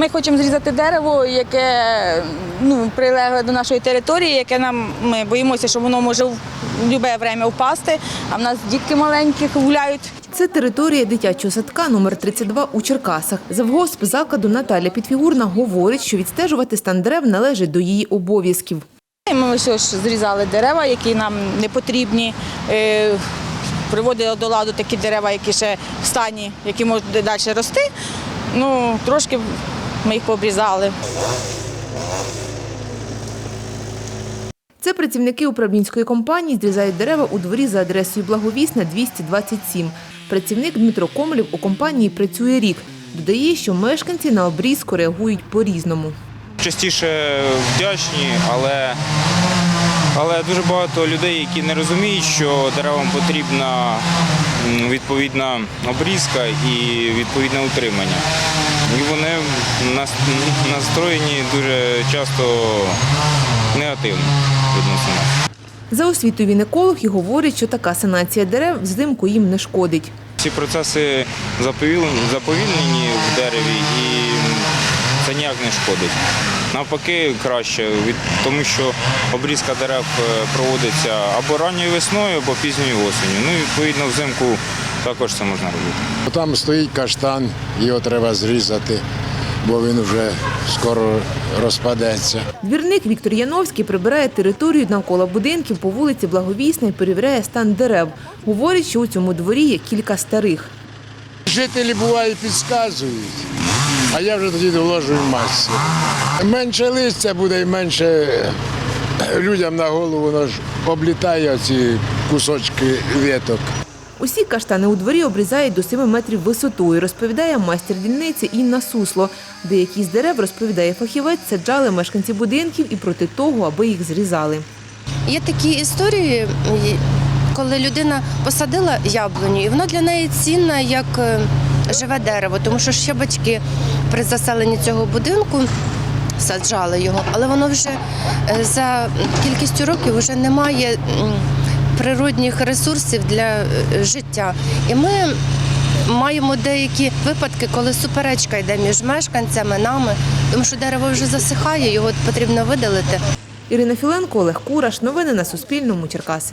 Ми хочемо зрізати дерево, яке ну, прилегле до нашої території, яке нам ми боїмося, що воно може в будь-яке время впасти. А в нас дітки маленькі гуляють. Це територія дитячого садка номер 32 у Черкасах. Завгосп закладу Наталя Підфігурна говорить, що відстежувати стан дерев належить до її обов'язків. Ми ось ось зрізали дерева, які нам не потрібні. Е, Приводили до ладу такі дерева, які ще в стані, які можуть далі рости. Ну, трошки ми їх пообрізали. Це працівники управлінської компанії зрізають дерева у дворі за адресою Благовісна 227. Працівник Дмитро Комлів у компанії працює рік. Додає, що мешканці на обрізку реагують по-різному. Частіше вдячні, але, але дуже багато людей, які не розуміють, що деревам потрібна відповідна обрізка і відповідне утримання. І вони настроєні дуже часто негативно відносно нас. За освітою він еколог і говорить, що така санація дерев взимку їм не шкодить. Ці процеси заповільнені, в дереві і це ніяк не шкодить. Навпаки, краще, тому що обрізка дерев е, проводиться або ранньою весною, або пізньою осінню. Ну і відповідно взимку також це можна робити. Там стоїть каштан, його треба зрізати, бо він вже скоро розпадеться. Двірник Віктор Яновський прибирає територію навколо будинків по вулиці Благовісна і перевіряє стан дерев. Говорить, що у цьому дворі є кілька старих. Жителі буває підказують, а я вже тоді доложую масі. Менше листя буде і менше людям на голову воно ж облітає ці кусочки віток. Усі каштани у дворі обрізають до 7 метрів висотою, розповідає майстер дільниці Інна Сусло. Деякі з дерев, розповідає фахівець, саджали мешканці будинків і проти того, аби їх зрізали. Є такі історії, коли людина посадила яблуню, і воно для неї цінна як е, живе дерево, тому що ще батьки при заселенні цього будинку саджали його, але воно вже е, за кількістю років вже не має м, природних ресурсів для е, життя. І ми маємо деякі випадки, коли суперечка йде між мешканцями, нами, тому що дерево вже засихає, його потрібно видалити. Ірина Філенко, Олег Кураш. Новини на Суспільному. Черкаси.